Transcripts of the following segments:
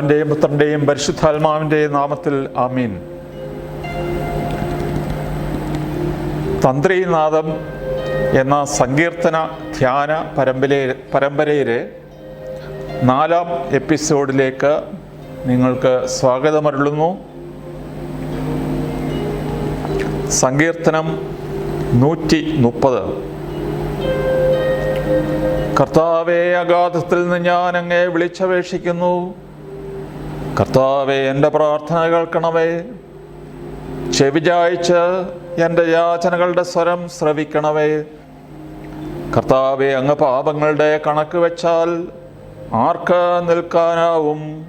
പിതാവിന്റെയും പുത്രന്റെയും പരിശുദ്ധാത്മാവിന്റെയും നാമത്തിൽ ആമീൻ. തന്ത്രീനാഥം എന്ന സങ്കീർത്തന ധ്യാന പരമ്പരയിലെ പരമ്പരയിലെ നാലാം എപ്പിസോഡിലേക്ക് നിങ്ങൾക്ക് സ്വാഗതമരുളുന്നു. സങ്കീർത്തനം നൂറ്റി മുപ്പത് കർത്താവേ അഗാധത്തിൽ നിന്ന് ഞാൻ അങ്ങേ വിളിച്ചപേക്ഷിക്കുന്നു. കർത്താവെ എന്റെ പ്രാർത്ഥന കേൾക്കണമേ. ചെവിചായ്ച്ച് എന്റെ യാചനകളുടെ സ്വരം ശ്രവിക്കണമേ. കർത്താവെ അങ്ങ് പാപങ്ങളുടെ കണക്ക് വെച്ചാൽ ആർക്ക് നിൽക്കാനാവും?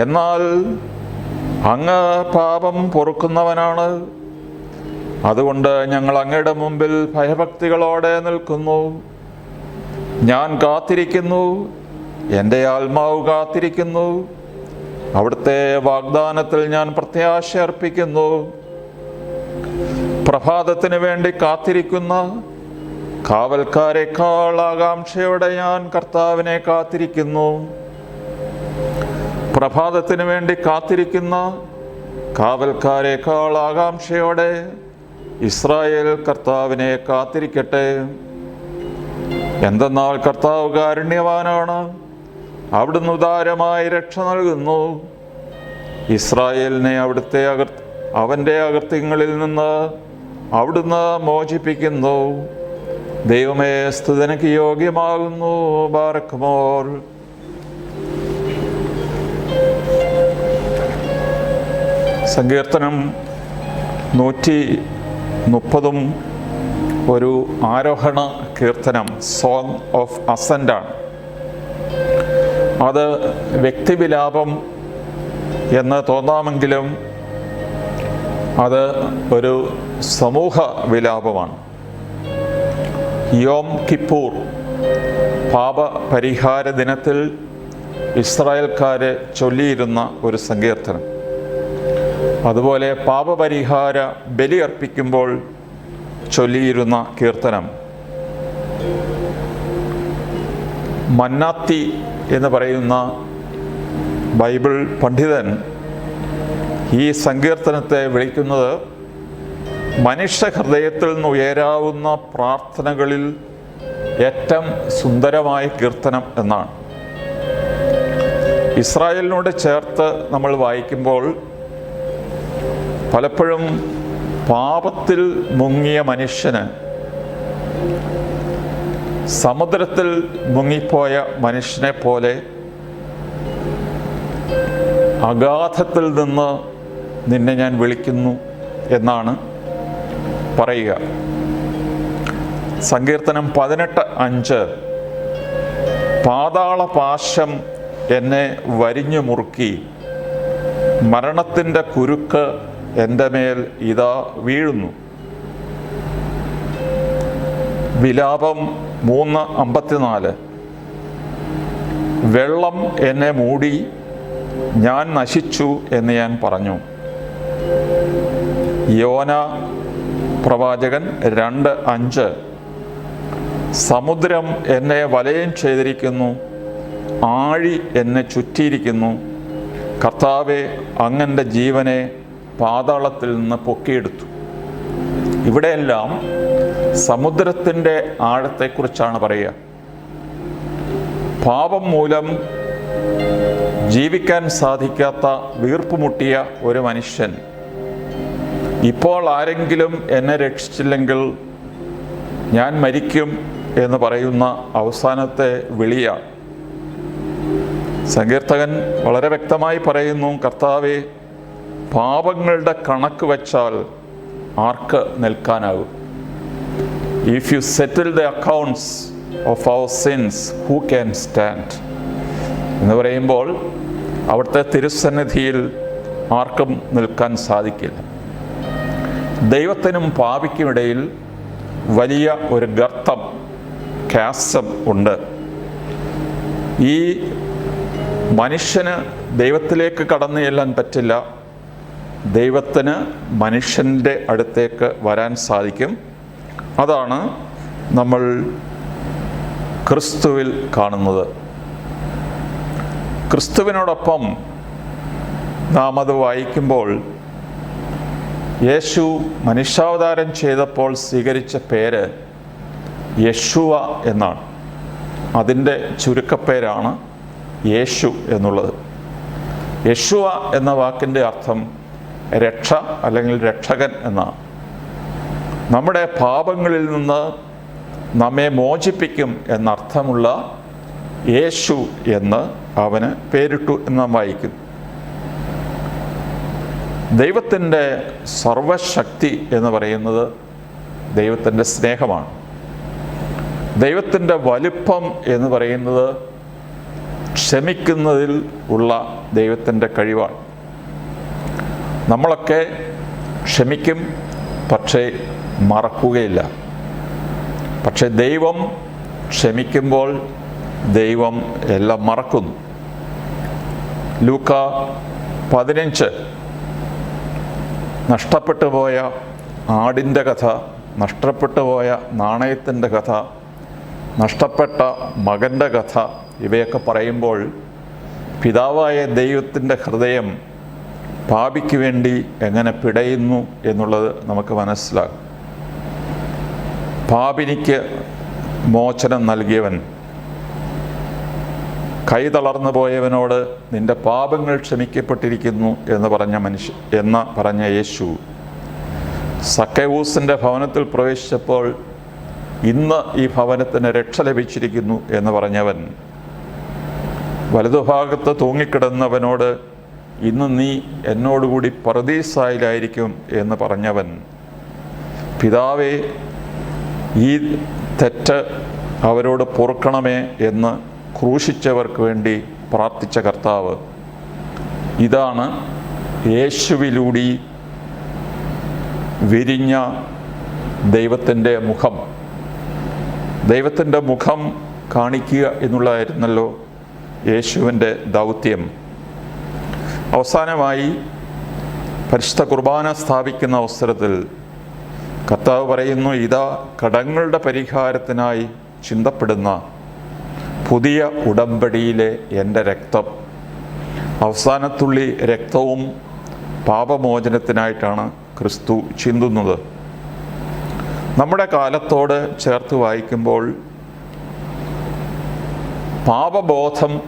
എന്നാൽ അങ്ങ് പാപം പൊറുക്കുന്നവനാണ്. അതുകൊണ്ട് ഞങ്ങൾ അങ്ങയുടെ മുമ്പിൽ ഭയഭക്തികളോടെ നിൽക്കുന്നു. ഞാൻ കാത്തിരിക്കുന്നു. എന്റെ ആത്മാവ് കാത്തിരിക്കുന്നു. അവിടുത്തെ വാഗ്ദാനത്തിൽ ഞാൻ പ്രത്യാശ അർപ്പിക്കുന്നു. പ്രഭാതത്തിന് വേണ്ടി കാത്തിരിക്കുന്ന കാവൽക്കാരെക്കാൾ ആകാംക്ഷയോടെ ഞാൻ കർത്താവിനെ കാത്തിരിക്കുന്നു. പ്രഭാതത്തിന് വേണ്ടി കാത്തിരിക്കുന്ന കാവൽക്കാരെക്കാൾ ആകാംക്ഷയോടെ ഇസ്രായേൽ കർത്താവിനെ കാത്തിരിക്കട്ടെ. എന്തെന്നാൽ കർത്താവ് കാരുണ്യവാനാണ്. അവിടുന്ന് ഉദാരമായി രക്ഷ നൽകുന്നു. ഇസ്രായേലിനെ അവിടുത്തെ അകർ അവന്റെ അകൃത്യങ്ങളിൽ നിന്ന് അവിടുന്ന് മോചിപ്പിക്കുന്നു. ദൈവമേ സ്തുതനക്ക് യോഗ്യമാകുന്നു ബാറക്കുമോർ സങ്കീർത്തനം നൂറ്റി മുപ്പതും ഒരു ആരോഹണ കീർത്തനം സോങ് ഓഫ് അസന്റാണ് അത് വ്യക്തിവിലാപം എന്ന് തോന്നാമെങ്കിലും അത് ഒരു സമൂഹ വിലാപമാണ്. യോം കിപ്പൂർ പാപപരിഹാര ദിനത്തിൽ ഇസ്രായേൽക്കാരെ ചൊല്ലിയിരുന്ന ഒരു സങ്കീർത്തനം. അതുപോലെ പാപപരിഹാര ബലി അർപ്പിക്കുമ്പോൾ ചൊല്ലിയിരുന്ന കീർത്തനം. മന്നാത്തി എന്ന് പറയുന്ന ബൈബിൾ പണ്ഡിതൻ ഈ സങ്കീർത്തനത്തെ വിളിക്കുന്നത് മനുഷ്യ ഹൃദയത്തിൽ നിന്ന് ഉയരാവുന്ന പ്രാർത്ഥനകളിൽ ഏറ്റവും സുന്ദരമായ കീർത്തനം എന്നാണ്. ഇസ്രായേലിനോട് ചേർത്ത് നമ്മൾ വായിക്കുമ്പോൾ പലപ്പോഴും പാപത്തിൽ മുങ്ങിയ മനുഷ്യന് സമുദ്രത്തിൽ മുങ്ങിപ്പോയ മനുഷ്യനെ പോലെ അഗാധത്തിൽ നിന്ന് നിന്നെ ഞാൻ വിളിക്കുന്നു എന്നാണ് പറയുക. സങ്കീർത്തനം പതിനെട്ട് അഞ്ച്. പാതാള പാശം എന്നെ വരിഞ്ഞു മുറുക്കി. മരണത്തിന്റെ കുരുക്ക് എന്റെ മേൽ ഇതാ വീഴുന്നു. വിലാപം മൂന്ന് അമ്പത്തിനാല്. വെള്ളം എന്നെ മൂടി ഞാൻ നശിച്ചു എന്ന് ഞാൻ പറഞ്ഞു. യോന പ്രവാചകൻ രണ്ട് അഞ്ച്. സമുദ്രം എന്നെ വലയം ചെയ്തിരിക്കുന്നു ആഴി എന്നെ ചുറ്റിയിരിക്കുന്നു. കർത്താവെ അങ്ങന്റെ ജീവനെ പാതാളത്തിൽ നിന്ന് പൊക്കിയെടുത്തു. ഇവിടെയെല്ലാം സമുദ്രത്തിന്റെ ആഴത്തെക്കുറിച്ചാണ് പറയുക. പാപം മൂലം ജീവിക്കാൻ സാധിക്കാത്ത വീർപ്പുമുട്ടിയ ഒരു മനുഷ്യൻ. ഇപ്പോൾ ആരെങ്കിലും എന്നെ രക്ഷിച്ചില്ലെങ്കിൽ ഞാൻ മരിക്കും എന്ന് പറയുന്ന അവസാനത്തെ വിളിയ. സങ്കീർത്തകൻ വളരെ വ്യക്തമായി പറയുന്നു കർത്താവെ പാപങ്ങളുടെ കണക്ക് വച്ചാൽ ആർക്ക് നിൽക്കാനാകും? If you settle the accounts of our sins who can stand എന്ന് പറയുമ്പോൾ അവിടുത്തെ തിരുസന്നിധിയിൽ ആർക്കും നിൽക്കാൻ സാധിക്കില്ല. ദൈവത്തിനും പാപിക്കുമിടയിൽ വലിയ ഒരു ഗർത്തം ക്യാസം ഉണ്ട്. ഈ മനുഷ്യന് ദൈവത്തിലേക്ക് കടന്നു ചെല്ലാൻ പറ്റില്ല. ദൈവത്തിന് മനുഷ്യന്റെ അടുത്തേക്ക് വരാൻ സാധിക്കും. അതാണ് നമ്മൾ ക്രിസ്തുവിൽ കാണുന്നത്. ക്രിസ്തുവിനോടൊപ്പം നാം അത് വായിക്കുമ്പോൾ യേശു മനുഷ്യാവതാരം ചെയ്തപ്പോൾ സ്വീകരിച്ച പേര് യശുവ എന്നാണ്. അതിന്റെ ചുരുക്കപ്പേരാണ് യേശു എന്നുള്ളത്. യശുവ എന്ന വാക്കിന്റെ അർത്ഥം രക്ഷ അല്ലെങ്കിൽ രക്ഷകൻ എന്നാണ്. നമ്മുടെ പാപങ്ങളിൽ നിന്ന് നമ്മെ മോചിപ്പിക്കും എന്നർത്ഥമുള്ള യേശു എന്ന് അവന് പേരിട്ടു എന്ന് നാം വായിക്കുന്നു. ദൈവത്തിന്റെ സർവശക്തി എന്ന് പറയുന്നത് ദൈവത്തിന്റെ സ്നേഹമാണ്. ദൈവത്തിന്റെ വലിപ്പം എന്ന് പറയുന്നത് ക്ഷമിക്കുന്നതിൽ ഉള്ള ദൈവത്തിന്റെ കഴിവാണ്. നമ്മളൊക്കെ ക്ഷമിക്കും പക്ഷേ മറക്കുകയില്ല. പക്ഷെ ദൈവം ക്ഷമിക്കുമ്പോൾ ദൈവം എല്ലാം മറക്കുന്നു. ലൂക്ക പതിനഞ്ച്. നഷ്ടപ്പെട്ടു പോയ ആടിന്റെ കഥ നഷ്ടപ്പെട്ടു പോയ നാണയത്തിന്റെ കഥ നഷ്ടപ്പെട്ട മകന്റെ കഥ ഇവയൊക്കെ പറയുമ്പോൾ പിതാവായ ദൈവത്തിന്റെ ഹൃദയം പാപിക്ക് വേണ്ടി എങ്ങനെ പിടയുന്നു എന്നുള്ളത് നമുക്ക് മനസ്സിലാകും. പാപിനിക്ക് മോചനം നൽകിയവൻ കൈ തളർന്നു പോയവനോട് നിന്റെ പാപങ്ങൾ ക്ഷമിക്കപ്പെട്ടിരിക്കുന്നു എന്ന് പറഞ്ഞ മനുഷ്യ എന്ന് പറഞ്ഞ യേശു സക്കയൂസിന്റെ ഭവനത്തിൽ പ്രവേശിച്ചപ്പോൾ ഇന്ന് ഈ ഭവനത്തിന് രക്ഷ ലഭിച്ചിരിക്കുന്നു എന്ന് പറഞ്ഞവൻ വലതുഭാഗത്ത് തൂങ്ങിക്കിടന്നവനോട് ഇന്ന് നീ എന്നോടുകൂടി പറദീസായിലായിരിക്കും എന്ന് പറഞ്ഞവൻ പിതാവേ ഈ തെറ്റ് അവരോട് പൊറുക്കണമേ എന്ന് ക്രൂശിച്ചവർക്ക് വേണ്ടി പ്രാർത്ഥിച്ച കർത്താവ്. ഇതാണ് യേശുവിലൂടി വിരിഞ്ഞ ദൈവത്തിന്റെ മുഖം. ദൈവത്തിന്റെ മുഖം കാണിക്കുക എന്നുള്ളതായിരുന്നല്ലോ യേശുവിന്റെ ദൗത്യം. അവസാനമായി പരിശുദ്ധ കുർബാന സ്ഥാപിക്കുന്ന അവസരത്തിൽ കർത്താവ് പറയുന്നു ഇതാ കടങ്ങളുടെ പരിഹാരത്തിനായി ചിന്തപ്പെടുന്ന പുതിയ ഉടമ്പടിയിലെ എന്റെ രക്തം. അവസാനത്തുള്ളി രക്തവും പാപമോചനത്തിനായിട്ടാണ് ക്രിസ്തു ചിന്തുന്നത്. നമ്മുടെ കാലത്തോട് ചേർത്ത് വായിക്കുമ്പോൾ പാപബോധം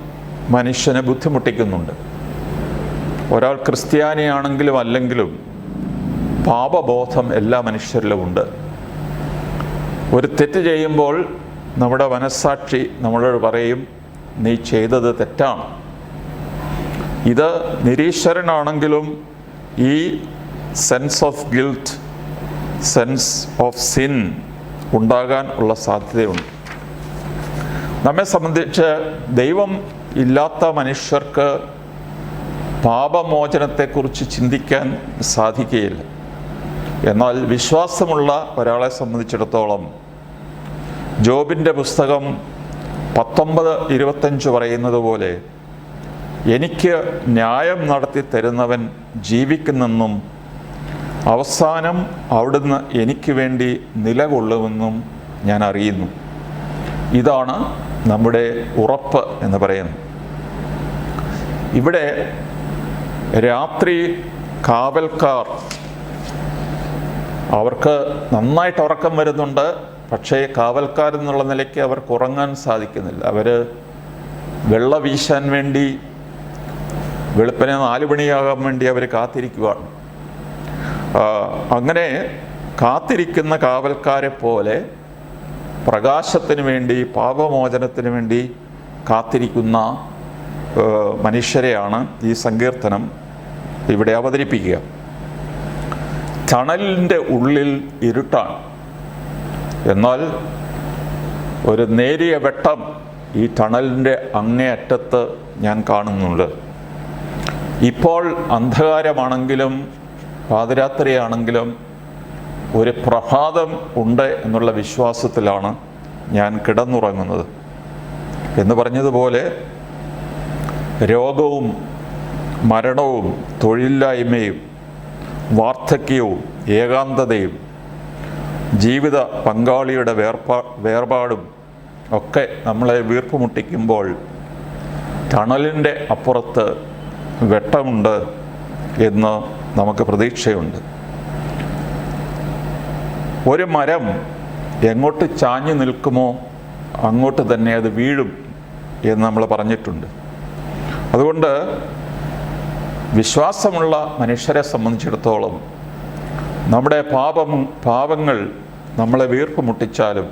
മനുഷ്യനെ ബുദ്ധിമുട്ടിക്കുന്നുണ്ട്. ഒരാൾ ക്രിസ്ത്യാനിയാണെങ്കിലും അല്ലെങ്കിലും പാപബോധം എല്ലാ മനുഷ്യരിലും ഉണ്ട്. ഒരു തെറ്റ് ചെയ്യുമ്പോൾ നമ്മുടെ മനസ്സാക്ഷി നമ്മളോട് പറയും നീ ചെയ്തത് തെറ്റാണ്. ഇത് നിരീശ്വരനാണെങ്കിലും ഈ sense of guilt sense of sin ഉണ്ടാകാൻ ഉള്ള സാധ്യതയുണ്ട്. നമ്മെ സംബന്ധിച്ച് ദൈവം ഇല്ലാത്ത മനുഷ്യർക്ക് പാപമോചനത്തെക്കുറിച്ച് ചിന്തിക്കാൻ സാധിക്കുകയില്ല. എന്നാൽ വിശ്വാസമുള്ള ഒരാളെ സംബന്ധിച്ചിടത്തോളം ജോബിന്റെ പുസ്തകം പത്തൊമ്പത് ഇരുപത്തഞ്ച് പറയുന്നത് പോലെ എനിക്ക് ന്യായം നടത്തി തരുന്നവൻ ജീവിക്കുന്നെന്നും അവസാനം അവിടുന്ന് എനിക്ക് വേണ്ടി നിലകൊള്ളുമെന്നും ഞാൻ അറിയുന്നു. ഇതാണ് നമ്മുടെ ഉറപ്പ് എന്ന് പറയുന്നത്. ഇവിടെ രാത്രി കാവൽക്കാർ അവർക്ക് നന്നായിട്ട് ഉറക്കം വരുന്നുണ്ട് പക്ഷേ കാവൽക്കാരെന്നുള്ള നിലയ്ക്ക് അവർക്ക് ഉറങ്ങാൻ സാധിക്കുന്നില്ല. അവർ വെള്ള വീശാൻ വേണ്ടി വെളുപ്പിനെ നാല് മണിയാകാൻ വേണ്ടി അവർ കാത്തിരിക്കുകയാണ് അങ്ങനെ കാത്തിരിക്കുന്ന കാവൽക്കാരെ പോലെ പ്രകാശത്തിന് വേണ്ടി പാപമോചനത്തിന് വേണ്ടി കാത്തിരിക്കുന്ന മനുഷ്യരെയാണ് ഈ സങ്കീർത്തനം ഇവിടെ അവതരിപ്പിക്കുക. തണലിന്റെ ഉള്ളിൽ ഇരുട്ടാണ്. എന്നാൽ ഒരു നേരിയ വെട്ടം ഈ ടണലിന്റെ അങ്ങേയറ്റത്ത് ഞാൻ കാണുന്നുണ്ട്. ഇപ്പോൾ അന്ധകാരമാണെങ്കിലും പാതിരാത്രിയാണെങ്കിലും ഒരു പ്രഭാതം ഉണ്ട് എന്നുള്ള വിശ്വാസത്തിലാണ് ഞാൻ കിടന്നുറങ്ങുന്നത്. എന്ന് പറഞ്ഞതുപോലെ രോഗവും മരണവും തൊഴിലില്ലായ്മയും വാർദ്ധക്യവും ഏകാന്തതയും ജീവിത പങ്കാളിയുടെ വേർപാ വേർപാടും ഒക്കെ നമ്മളെ വീർപ്പുമുട്ടിക്കുമ്പോൾ ടണലിന്റെ അപ്പുറത്ത് വെട്ടമുണ്ട് എന്ന് നമുക്ക് പ്രതീക്ഷയുണ്ട്. ഒരു മരം എങ്ങോട്ട് ചാഞ്ഞു നിൽക്കുമോ അങ്ങോട്ട് തന്നെ അത് വീഴും എന്ന് നമ്മൾ പറഞ്ഞിട്ടുണ്ട്. അതുകൊണ്ട് വിശ്വാസമുള്ള മനുഷ്യരെ സംബന്ധിച്ചിടത്തോളം നമ്മുടെ പാപം പാപങ്ങൾ നമ്മളെ വീർപ്പ് മുട്ടിച്ചാലും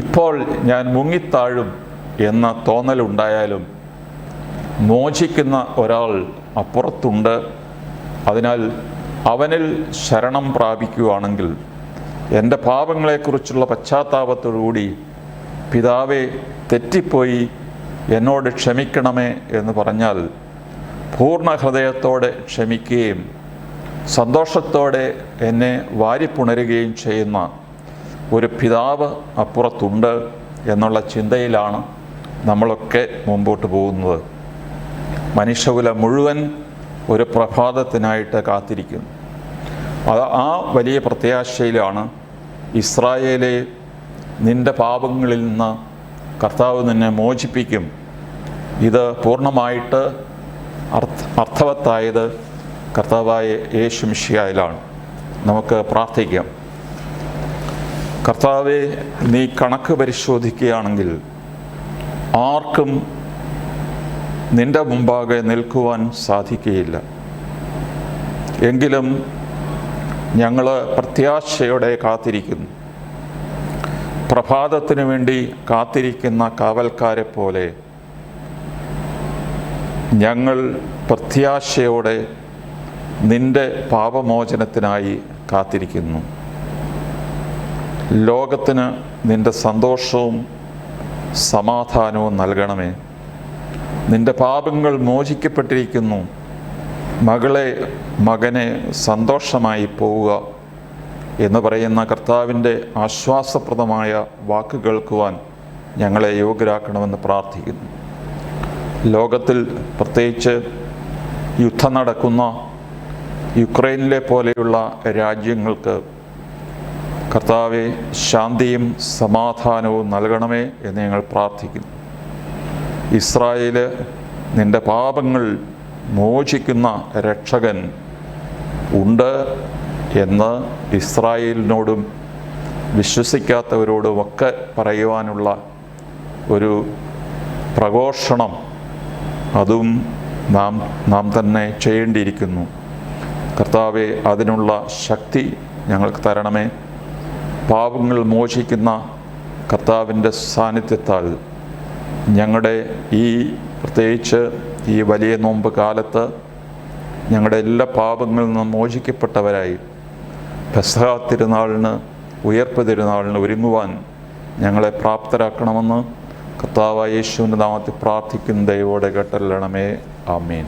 ഇപ്പോൾ ഞാൻ മുങ്ങിത്താഴും എന്ന തോന്നലുണ്ടായാലും മോചിക്കുന്ന ഒരാൾ അപ്പുറത്തുണ്ട്. അതിനാൽ അവനിൽ ശരണം പ്രാപിക്കുകയാണെങ്കിൽ എന്റെ പാപങ്ങളെക്കുറിച്ചുള്ള പശ്ചാത്താപത്തോടുകൂടി പിതാവെ തെറ്റിപ്പോയി എന്നോട് ക്ഷമിക്കണമേ എന്ന് പറഞ്ഞാൽ പൂർണ ഹൃദയത്തോടെ ക്ഷമിക്കുകയും സന്തോഷത്തോടെ എന്നെ വാരിപ്പുണരുകയും ചെയ്യുന്ന ഒരു പിതാവ് അപ്പുറത്തുണ്ട് എന്നുള്ള ചിന്തയിലാണ് നമ്മളൊക്കെ മുമ്പോട്ട് പോകുന്നത്. മനുഷ്യകുലം മുഴുവൻ ഒരു പ്രഭാതത്തിനായിട്ട് കാത്തിരിക്കുന്നു. അത് ആ വലിയ പ്രത്യാശയിലാണ് ഇസ്രായേലെ നിന്റെ പാപങ്ങളിൽ നിന്ന് കർത്താവ് നിന്നെ മോചിപ്പിക്കും. ഇത് പൂർണമായിട്ട് അർത്ഥ അർത്ഥവത്തായത് കർത്താവായ യേശു മിഷിയായിലാണ് നമുക്ക് പ്രാർത്ഥിക്കാം. കർത്താവെ നീ കണക്ക് പരിശോധിക്കുകയാണെങ്കിൽ ആർക്കും നിന്റെ മുമ്പാകെ നിൽക്കുവാൻ സാധിക്കുകയില്ല. എങ്കിലും ഞങ്ങൾ പ്രത്യാശയോടെ കാത്തിരിക്കുന്നു. പ്രഭാതത്തിനു വേണ്ടി കാത്തിരിക്കുന്ന കാവൽക്കാരെ പോലെ ഞങ്ങൾ പ്രത്യാശയോടെ നിന്റെ പാപമോചനത്തിനായി കാത്തിരിക്കുന്നു. ലോകത്തിന് നിന്റെ സന്തോഷവും സമാധാനവും നൽകണമേ. നിന്റെ പാപങ്ങൾ മോചിക്കപ്പെട്ടിരിക്കുന്നു. മകളെ മകനെ സന്തോഷമായി പോവുക എന്ന് പറയുന്ന കർത്താവിന്റെ ആശ്വാസപ്രദമായ വാക്ക് കേൾക്കുവാൻ ഞങ്ങളെ യോഗ്യരാക്കണമെന്ന് പ്രാർത്ഥിക്കുന്നു. ലോകത്തിൽ പ്രത്യേകിച്ച് യുദ്ധം നടക്കുന്ന യുക്രൈനിലെ പോലെയുള്ള രാജ്യങ്ങൾക്ക് കർത്താവെ ശാന്തിയും സമാധാനവും നൽകണമേ എന്ന് ഞങ്ങൾ പ്രാർത്ഥിക്കുന്നു. ഇസ്രായേൽ നിന്റെ പാപങ്ങൾ മോചിക്കുന്ന രക്ഷകൻ ഉണ്ട് എന്ന് ഇസ്രായേലിനോടും വിശ്വസിക്കാത്തവരോടുമൊക്കെ പറയുവാനുള്ള ഒരു പ്രഘോഷണം അതും നാം നാം തന്നെ ചെയ്യേണ്ടിയിരിക്കുന്നു. കർത്താവെ അതിനുള്ള ശക്തി ഞങ്ങൾക്ക് തരണമേ. പാപങ്ങൾ മോചിക്കുന്ന കർത്താവിന്റെ സാന്നിധ്യത്താൽ ഞങ്ങളുടെ ഈ പ്രത്യേകിച്ച് ഈ വലിയ നോമ്പ് കാലത്ത് ഞങ്ങളുടെ എല്ലാ പാപങ്ങളിൽ നിന്നും മോചിക്കപ്പെട്ടവരായി പെസഹ തിരുനാളിന് ഉയർപ്പ് തിരുനാളിന് ഒരുങ്ങുവാൻ ഞങ്ങളെ പ്രാപ്തരാക്കണമെന്ന് കർത്താവായ യേശുവിന്റെ നാമത്തിൽ പ്രാർത്ഥിക്കുന്ന ദൈവോടെ കേട്ടല്ലണമേ ആമീൻ.